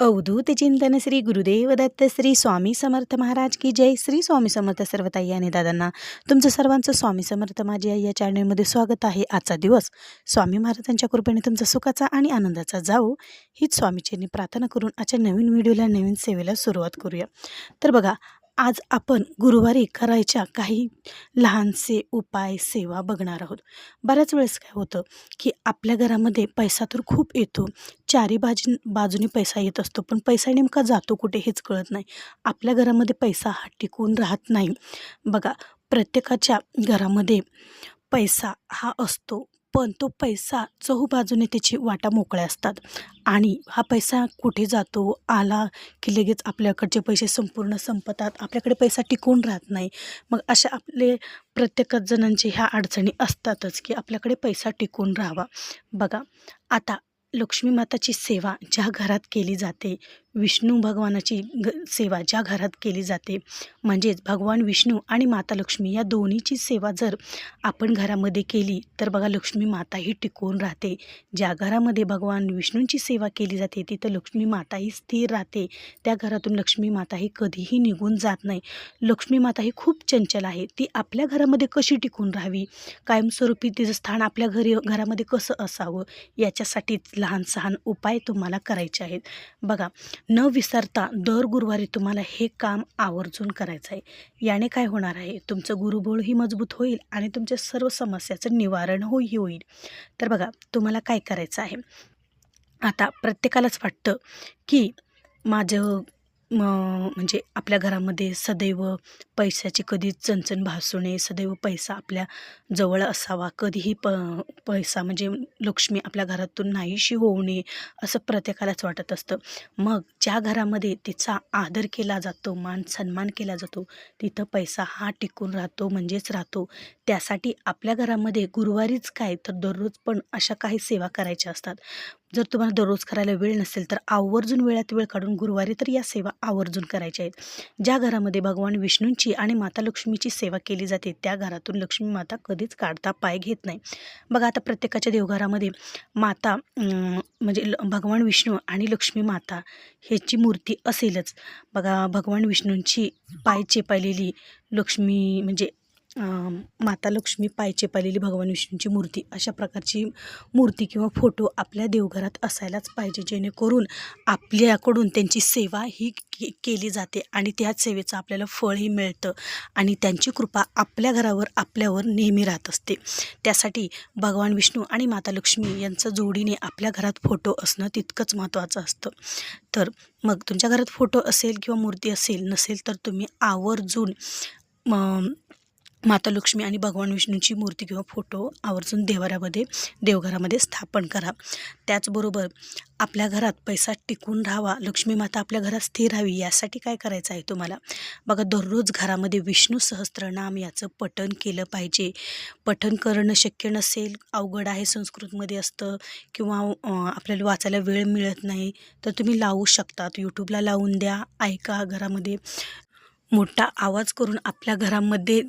अवधूत चिंतन श्री गुरुदेव दत्त श्री स्वामी समर्थ महाराज की जय. श्री स्वामी समर्थ सर्व ताई आणि दादांना तुमचं सर्वांचं स्वामी समर्थ माझी आई या चॅनलमध्ये स्वागत आहे. आजचा दिवस स्वामी महाराजांच्या कृपेने तुमचा सुखाचा आणि आनंदाचा जाऊ हीच स्वामीचींनी प्रार्थना करून आजच्या नवीन व्हिडिओला नवीन सेवेला सुरुवात करूया. तर बघा आज आपण गुरुवारी करायच्या काही लहानसे उपाय सेवा बघणार आहोत. बऱ्याच वेळेस काय होतं की आपल्या घरामध्ये पैसा तर खूप येतो. चारी बाजू बाजूने पैसा येत असतो पण पैसा नेमका जातो कुठे हेच कळत नाही. आपल्या घरामध्ये पैसा हा टिकून राहत नाही. बघा प्रत्येकाच्या घरामध्ये पैसा हा असतो पण तो पैसा चहूबाजूने त्याची वाटा मोकळ्या असतात. आणि हा पैसा कुठे जातो आला की लगेच आपल्याकडचे पैसे संपूर्ण संपतात आपल्याकडे पैसा टिकून राहत नाही. मग अशा आपले प्रत्येकच जणांचे ह्या अडचणी असतातच की आपल्याकडे पैसा टिकून राहावा. बघा आता लक्ष्मी माताची सेवा ज्या घरात केली जाते विष्णू भगवानाची ग सेवा ज्या घरात केली जाते म्हणजेच भगवान विष्णू आणि माता लक्ष्मी या दोन्हीची सेवा जर आपण घरामध्ये केली तर बघा लक्ष्मी माता ही टिकून राहते. ज्या घरामध्ये भगवान विष्णूंची सेवा केली जाते तिथं लक्ष्मी माता ही स्थिर राहते. त्या घरातून लक्ष्मी माता ही कधीही निघून जात नाही. लक्ष्मी माता ही खूप चंचल आहे. ती आपल्या घरामध्ये कशी टिकून राहावी? कायमस्वरूपी तिचं स्थान आपल्या घरी घरामध्ये कसं असावं? याच्यासाठीच लहान सहान उपाय तुम्हाला करायचे आहेत. बघा न विसरता दर गुरुवारी तुम्हाला हे काम आवर्जून करायचं आहे. याने काय होणार आहे? तुमचं गुरुबोळही मजबूत होईल आणि तुमच्या सर्व समस्याचं निवारण होई होईल. तर बघा तुम्हाला काय करायचं आहे? आता प्रत्येकालाच वाटतं की माझं म्हणजे आपल्या घरामध्ये सदैव पैशाची कधीच चणचण भासू नये सदैव पैसा आपल्या जवळ असावा कधीही प पैसा म्हणजे लक्ष्मी आपल्या घरातून नाहीशी होऊ नये असं प्रत्येकालाच वाटत असतं. मग ज्या घरामध्ये तिचा आदर केला जातो मान सन्मान केला जातो तिथं पैसा हा टिकून राहतो म्हणजेच राहतो. त्यासाठी आपल्या घरामध्ये गुरुवारीच काय तर दररोज पण अशा काही सेवा करायच्या असतात. जर तुम्हाला दररोज करायला वेळ नसेल तर आवर्जून वेळात वेळ काढून गुरुवारी तर या सेवा आवर्जून करायच्या आहेत. ज्या घरामध्ये भगवान विष्णूंची आणि माता लक्ष्मीची सेवा केली जाते त्या घरातून लक्ष्मी माता कधीच काढता पाय घेत नाही. बघा आता प्रत्येकाच्या देवघरामध्ये माता म्हणजे ल भगवान विष्णू आणि लक्ष्मी माता ह्याची मूर्ती असेलच. बघा भगवान विष्णूंची पाय चेपायलेली लक्ष्मी म्हणजे माता लक्ष्मी पाय चेपालेली भगवान विष्णूंची मूर्ती. अशा प्रकारची मूर्ती किंवा फोटो आपल्या देवघरात असायलाच पाहिजे जेणेकरून आपल्याकडून त्यांची सेवा ही के केली जाते आणि त्याच सेवेचं आपल्याला फळही मिळतं आणि त्यांची कृपा आपल्या घरावर आपल्यावर नेहमी राहत असते. त्यासाठी भगवान विष्णू आणि माता लक्ष्मी यांचं जोडीने आपल्या घरात फोटो असणं तितकंच महत्त्वाचं असतं. तर मग तुमच्या घरात फोटो असेल किंवा मूर्ती असेल नसेल तर तुम्ही आवर्जून माता लक्ष्मी आणि भगवान विष्णूंची मूर्ती किंवा फोटो आवर्जून देवाऱ्यामध्ये देवघरामध्ये स्थापन करा. त्याचबरोबर आपल्या घरात पैसा टिकून राहावा लक्ष्मी माता आपल्या घरात स्थिर राहावी यासाठी काय करायचं आहे तुम्हाला? बघा दररोज घरामध्ये विष्णू सहस्त्रनाम याचं पठण केलं पाहिजे. पठण करणं शक्य नसेल अवघड आहे संस्कृतमध्ये असतं किंवा आपल्याला वाचायला वेळ मिळत नाही तर तुम्ही लावू शकतात. यूट्यूबला लावून द्या ऐका घरामध्ये. मोठा आवाज करून आपल्या घरामध्ये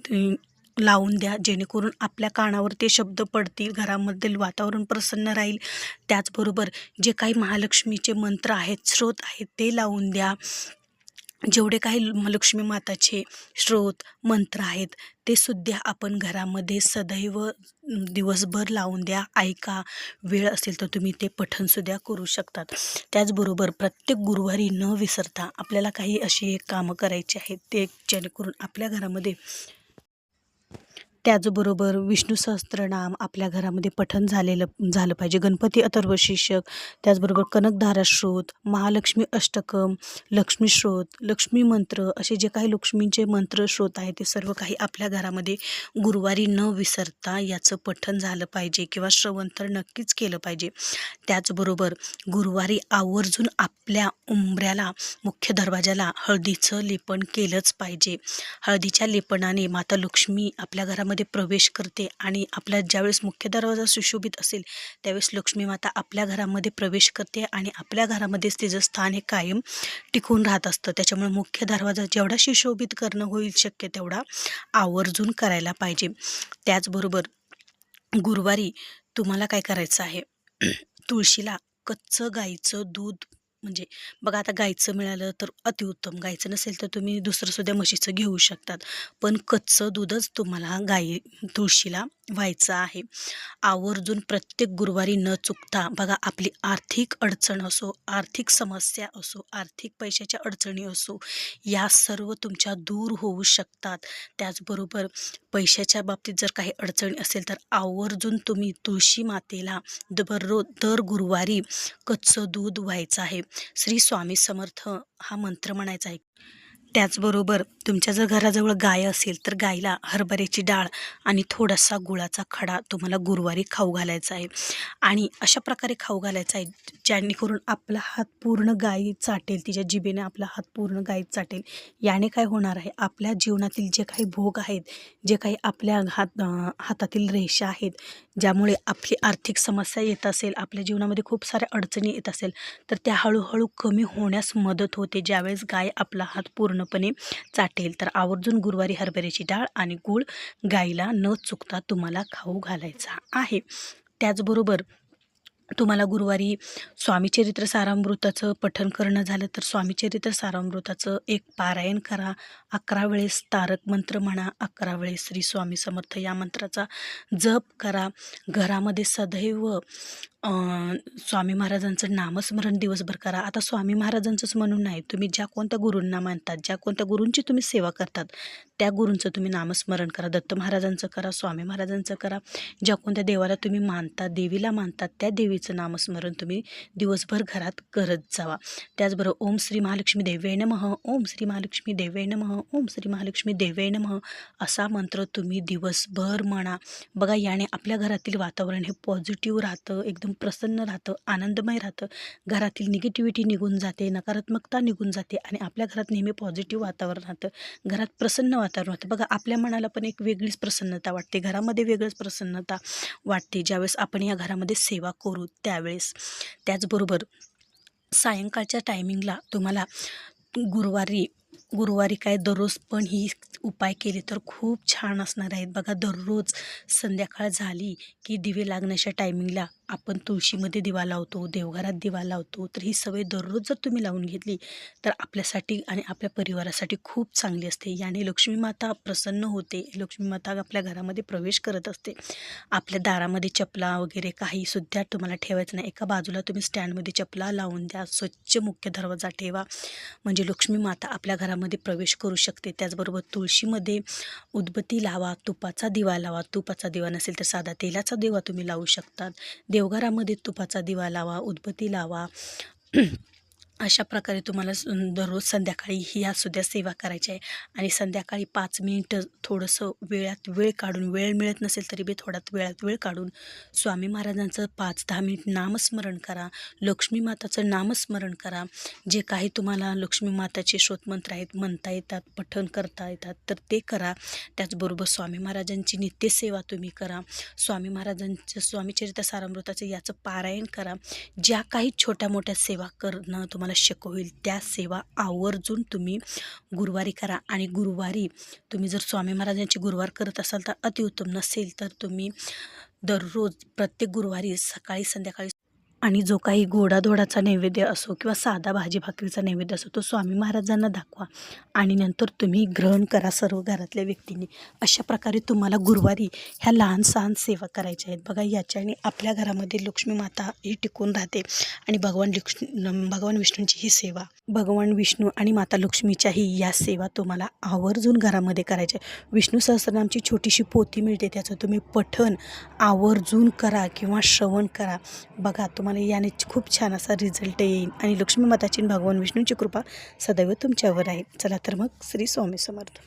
लावून द्या. जेणेकरून आपल्या कानावर ते शब्द पडतील घरामधील वातावरण प्रसन्न राहील. त्याचबरोबर जे काही महालक्ष्मीचे मंत्र आहेत स्रोत आहेत ते लावून द्या. जेवढे काही लक्ष्मी माताचे स्रोत मंत्र आहेत ते सुद्धा आपण घरामध्ये सदैव दिवसभर लावून द्या. ऐका वेळ असेल तर तुम्ही ते पठणसुद्धा करू शकतात. त्याचबरोबर प्रत्येक गुरुवारी न विसरता आपल्याला काही अशी एक कामं करायची आहेत ते जेणेकरून आपल्या घरामध्ये त्याचबरोबर विष्णू सहस्त्रनाम आपल्या घरामध्ये पठण झालेलं झालं पाहिजे. गणपती अथर्व शीर्षक त्याचबरोबर कनकधारा श्रोत महालक्ष्मी अष्टकम लक्ष्मी श्रोत लक्ष्मी मंत्र असे जे काही लक्ष्मींचे मंत्र श्रोत आहे ते सर्व काही आपल्या घरामध्ये गुरुवारी न विसरता याचं पठण झालं पाहिजे किंवा श्रवण तर नक्कीच केलं पाहिजे. त्याचबरोबर गुरुवारी आवर्जून आपल्या उंबऱ्याला मुख्य दरवाजाला हळदीचं लेपन केलंच पाहिजे. हळदीच्या लेपनाने माता लक्ष्मी आपल्या घरामध्ये मध्ये प्रवेश करते आणि आपला ज्यावेळेस मुख्य दरवाजा सुशोभित असेल त्यावेळेस लक्ष्मी माता आपल्या घरामध्ये प्रवेश करते आणि आपल्या घरामध्येच तिचं स्थान हे कायम टिकून राहत असतं. त्याच्यामुळे मुख्य दरवाजा जेवढा सुशोभित करणं होईल शक्य तेवढा आवर्जून करायला पाहिजे. त्याचबरोबर गुरुवारी तुम्हाला काय करायचं आहे? तुळशीला कच्चं गाईचं दूध म्हणजे बघा आता गाईचं मिळालं तर अतिउत्तम गायचं नसेल तर तुम्ही दुसरंसुद्धा म्हशीचं घेऊ शकतात. पण कच्चं दूधच तुम्हाला गाई तुळशीला व्हायचं आहे. आवर्जून प्रत्येक गुरुवारी न चुकता बघा आपली आर्थिक अडचण असो आर्थिक समस्या असो आर्थिक पैशाच्या अडचणी असो या सर्व तुमच्या दूर होऊ शकतात. त्याचबरोबर पैशाच्या बाबतीत जर काही अडचणी असेल तर आवर्जून तुम्ही तुळशी मातेला दररोज दर गुरुवारी कच्चं दूध व्हायचं आहे. श्री स्वामी समर्थ हा मंत्र म्हणायचा आहे. त्याचबरोबर तुमच्या जर घराजवळ गाय असेल तर गायीला हरभऱ्याची डाळ आणि थोडासा गुळाचा खडा तुम्हाला गुरुवारी खाऊ घालायचा आहे. आणि अशा प्रकारे खाऊ घालायचा आहे जेणेकरून आपला हात पूर्ण गायी चाटेल तिच्या जिबेने आपला हात पूर्ण गायीत चाटेल. याने काय होणार आहे आपल्या जीवनातील जे काही भोग आहेत जे काही आपल्या हात हातातील रेषा आहेत ज्यामुळे आपली आर्थिक समस्या येत असेल आपल्या जीवनामध्ये खूप साऱ्या अडचणी येत असेल तर त्या हळूहळू कमी होण्यास मदत होते. ज्यावेळेस गाय आपला हात पूर्ण पूर्णपणे चाटेल. तर आवर्जून गुरुवारी हरभऱ्याची डाळ आणि गूळ गाईला न चुकता तुम्हाला खाऊ घालायचा आहे. त्याचबरोबर तुम्हाला गुरुवारी स्वामीचरित्र सारामृताचं पठन करणं झालं तर स्वामीचरित्र सारामृताचं एक पारायण करा. अकरा वेळेस तारक मंत्र म्हणा अकरा वेळेस श्री स्वामी समर्थ या मंत्राचा जप करा. घरामध्ये सदैव स्वामी महाराजांचं नामस्मरण दिवसभर करा. आता स्वामी महाराजांचंच म्हणून नाही तुम्ही ज्या कोणत्या गुरूंना मानतात ज्या कोणत्या गुरूंची तुम्ही सेवा करतात त्या गुरूंचं तुम्ही नामस्मरण करा. दत्त महाराजांचं करा स्वामी महाराजांचं करा. ज्या कोणत्या देवाला तुम्ही मानता देवीला मानतात त्या देवी देवीचं नामस्मरण तुम्ही दिवसभर घरात करत जावा. त्याचबरोबर ओम श्री महालक्ष्मी देवे नमः ओम श्री महालक्ष्मी देवे नमः ओम श्री महालक्ष्मी देवे नमः असा मंत्र तुम्ही दिवसभर म्हणा. बघा याने आपल्या घरातील वातावरण हे पॉझिटिव्ह राहतं एकदम प्रसन्न राहतं आनंदमय राहतं. घरातील निगेटिव्हिटी निघून जाते नकारात्मकता निघून जाते आणि आपल्या घरात नेहमी पॉझिटिव्ह वातावरण राहतं. घरात प्रसन्न वातावरण राहतं बघा आपल्या मनाला पण एक वेगळीच प्रसन्नता वाटते. घरामध्ये वेगळंच प्रसन्नता वाटते. ज्यावेळेस आपण या घरामध्ये सेवा करू त्यावेळेस. त्याचबरोबर सायंकाळच्या टायमिंगला तुम्हाला गुरुवारी गुरुवारी काय दररोज पण ही उपाय केले तर खूप छान असणार आहेत. बघा दररोज संध्याकाळ झाली की दिवे लागण्याच्या टायमिंगला आपण तुळशीमध्ये दिवा लावतो देवघरात दिवा लावतो तर ही सवय दररोज जर तुम्ही लावून घेतली तर आपल्यासाठी आणि आपल्या परिवारासाठी खूप चांगली असते. याने लक्ष्मी माता प्रसन्न होते लक्ष्मी माता आपल्या घरामध्ये प्रवेश करत असते. आपल्या दारामध्ये चपला वगैरे काही सुद्धा तुम्हाला ठेवायचं नाही. एका बाजूला तुम्ही स्टँडमध्ये चपला लावून द्या स्वच्छ मुख्य दरवाजा ठेवा. म्हणजे लक्ष्मी माता आपल्या घरामध्ये प्रवेश करू शकते. त्याचबरोबर तुळशीमध्ये उदबत्ती लावा तुपाचा दिवा लावा. तुपाचा दिवा नसेल तर साधा तेलाचा दिवा तुम्ही लावू शकतात. देवघरामध्ये तुपाचा दिवा लावा उदबत्ती लावा. अशा प्रकारे तुम्हाला दररोज संध्याकाळी ही सुद्धा सेवा करायची आहे. आणि संध्याकाळी पाच मिनिटं थोडंसं वेळात वेळ काढून वेळ मिळत नसेल तरी बी थोड्यात वेळात वेळ काढून स्वामी महाराजांचं पाच दहा मिनिट नामस्मरण करा. लक्ष्मी माताचं नामस्मरण करा. जे काही तुम्हाला लक्ष्मी माताचे श्रोतमंत्र आहेत म्हणता येतात पठण करता येतात तर ते करा. त्याचबरोबर स्वामी महाराजांची नित्यसेवा तुम्ही करा. स्वामी महाराजांचं स्वामीचरित्र सारामृताचं याचं पारायण करा. ज्या काही छोट्या मोठ्या सेवा करणं तुम्हाला तुम्हाला शक्य होईल. त्या सेवा आवर्जून तुम्ही गुरुवारी करा. आणि गुरुवारी तुम्ही जर स्वामी महाराजांची गुरुवार करत असाल तर अतिउत्तम नसेल तर तुम्ही दररोज प्रत्येक गुरुवारी सकाळी संध्याकाळी आणि जो काही गोडाधोडाचा नैवेद्य असो किंवा साधा भाजी भाकरीचा नैवेद्य असो तो स्वामी महाराजांना दाखवा आणि नंतर तुम्ही ग्रहण करा सर्व घरातल्या व्यक्तींनी. अशा प्रकारे तुम्हाला गुरुवारी ह्या लहान सहान सेवा करायच्या आहेत. बघा याच्याने आपल्या घरामध्ये लक्ष्मी माता ही टिकून राहते आणि भगवान लक्ष्मी भगवान विष्णूंची ही सेवा भगवान विष्णू आणि माता लक्ष्मीच्याही या सेवा तुम्हाला आवर्जून घरामध्ये करायच्या विष्णू सहस्रनामची छोटीशी पोती मिळते त्याचं तुम्ही पठण आवर्जून करा किंवा श्रवण करा. बघा तुम्हाला तुम्हाला याने खूप छान असा रिझल्ट येईल आणि लक्ष्मी माताची भगवान विष्णूंची कृपा सदैव तुमच्यावर आहे. चला तर मग श्री स्वामी समर्थ.